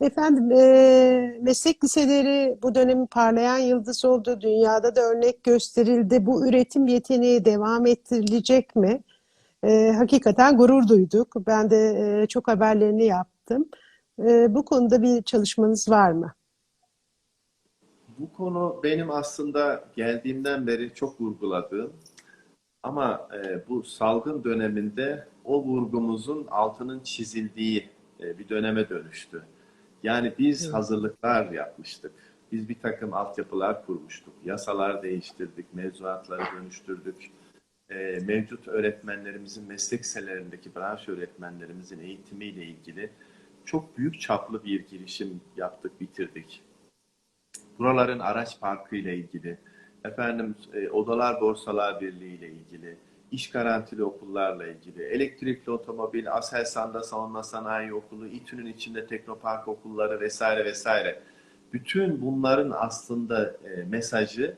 Efendim, e, meslek liseleri bu dönemin parlayan yıldız oldu. Dünyada da örnek gösterildi. Bu üretim yeteneği devam ettirilecek mi? E, hakikaten gurur duyduk. Ben de e, çok haberlerini yaptım. E, bu konuda bir çalışmanız var mı? Bu konu benim aslında geldiğimden beri çok vurguladığım ama e, bu salgın döneminde o vurgumuzun altının çizildiği e, bir döneme dönüştü. Yani biz Evet. hazırlıklar yapmıştık. Biz bir takım altyapılar kurmuştuk. Yasalar değiştirdik, mevzuatları dönüştürdük. E, mevcut öğretmenlerimizin meslek liselerindeki branş öğretmenlerimizin eğitimiyle ilgili çok büyük çaplı bir girişim yaptık, bitirdik. Buraların araç parkı ile ilgili, efendim e, Odalar Borsalar Birliği ile ilgili, iş garantili okullarla ilgili, elektrikli otomobil, Aselsan'da Savunma Sanayi Okulu, İTÜ'nün içinde Teknopark okulları vesaire vesaire. Bütün bunların aslında e, mesajı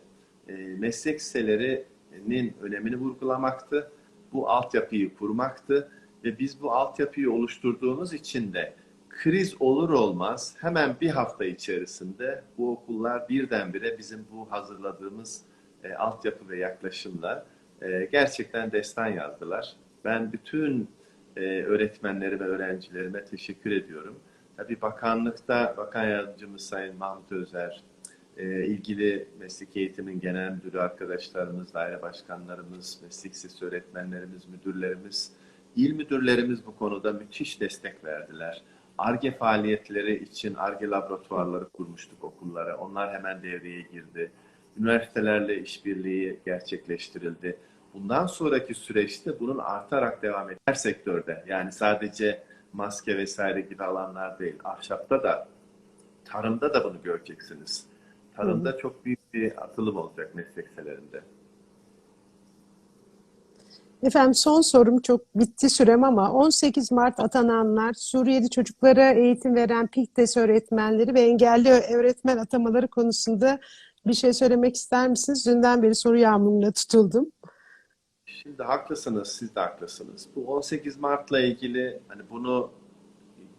e, meslek liselerinin önemini vurgulamaktı. Bu altyapıyı kurmaktı ve biz bu altyapıyı oluşturduğumuz için de kriz olur olmaz hemen bir hafta içerisinde bu okullar birdenbire bizim bu hazırladığımız e, altyapı ve yaklaşımla e, gerçekten destan yazdılar. Ben bütün e, öğretmenleri ve öğrencilerime teşekkür ediyorum. Tabii bakanlıkta Bakan Yardımcımız Sayın Mahmut Özer, e, ilgili meslek eğitimin genel müdürü arkadaşlarımız, daire başkanlarımız, meslek lisesi öğretmenlerimiz, müdürlerimiz, il müdürlerimiz bu konuda müthiş destek verdiler. ARGE faaliyetleri için ARGE laboratuvarları kurmuştuk okullara. Onlar hemen devreye girdi. Üniversitelerle işbirliği gerçekleştirildi. Bundan sonraki süreçte bunun artarak devam edecek. Her sektörde yani sadece maske vesaire gibi alanlar değil. Ahşapta da, tarımda da bunu göreceksiniz. Tarımda çok büyük bir atılım olacak meslek liselerinde. Efendim son sorum çok bitti sürem ama 18 Mart atananlar Suriyeli çocuklara eğitim veren PİKTES öğretmenleri ve engelli öğretmen atamaları konusunda bir şey söylemek ister misiniz? Dünden beri soru yağmuruna tutuldum. Şimdi haklısınız, siz de haklısınız. Bu 18 Mart'la ilgili hani bunu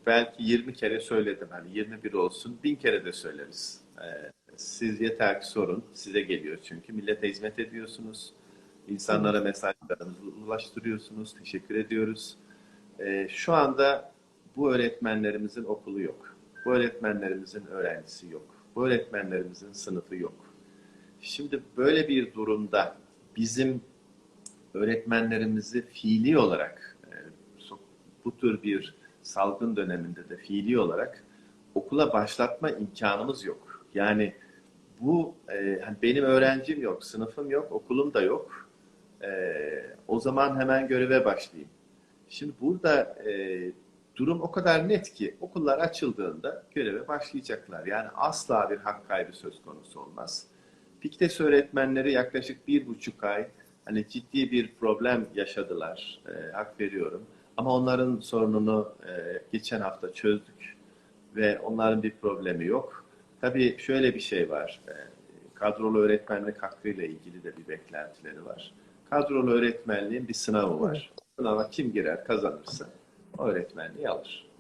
belki 20 kere söyledim. Hani 21 olsun, bin kere de söyleriz. Ee, siz yeter ki sorun, size geliyor çünkü. Millete hizmet ediyorsunuz. İnsanlara mesajlarınızı ulaştırıyorsunuz. Teşekkür ediyoruz. Ee, şu anda bu öğretmenlerimizin okulu yok. Bu öğretmenlerimizin öğrencisi yok. Bu öğretmenlerimizin sınıfı yok. Şimdi böyle bir durumda bizim öğretmenlerimizi fiili olarak e, bu tür bir salgın döneminde de fiili olarak okula başlatma imkanımız yok. Yani bu e, hani benim öğrencim yok, sınıfım yok, okulum da yok. E, o zaman hemen göreve başlayayım. Şimdi burada durum o kadar net ki okullar açıldığında göreve başlayacaklar. Yani asla bir hak kaybı söz konusu olmaz. Piktes öğretmenleri yaklaşık bir buçuk ay hani ciddi bir problem yaşadılar. E, hak veriyorum. Ama onların sorununu e, geçen hafta çözdük ve onların bir problemi yok. Tabii şöyle bir şey var. E, kadrolu öğretmenlik hakkıyla ilgili de bir beklentileri var. Kadrolu öğretmenliğin bir sınavı var. Sınava kim girer kazanırsa o öğretmenliği alır.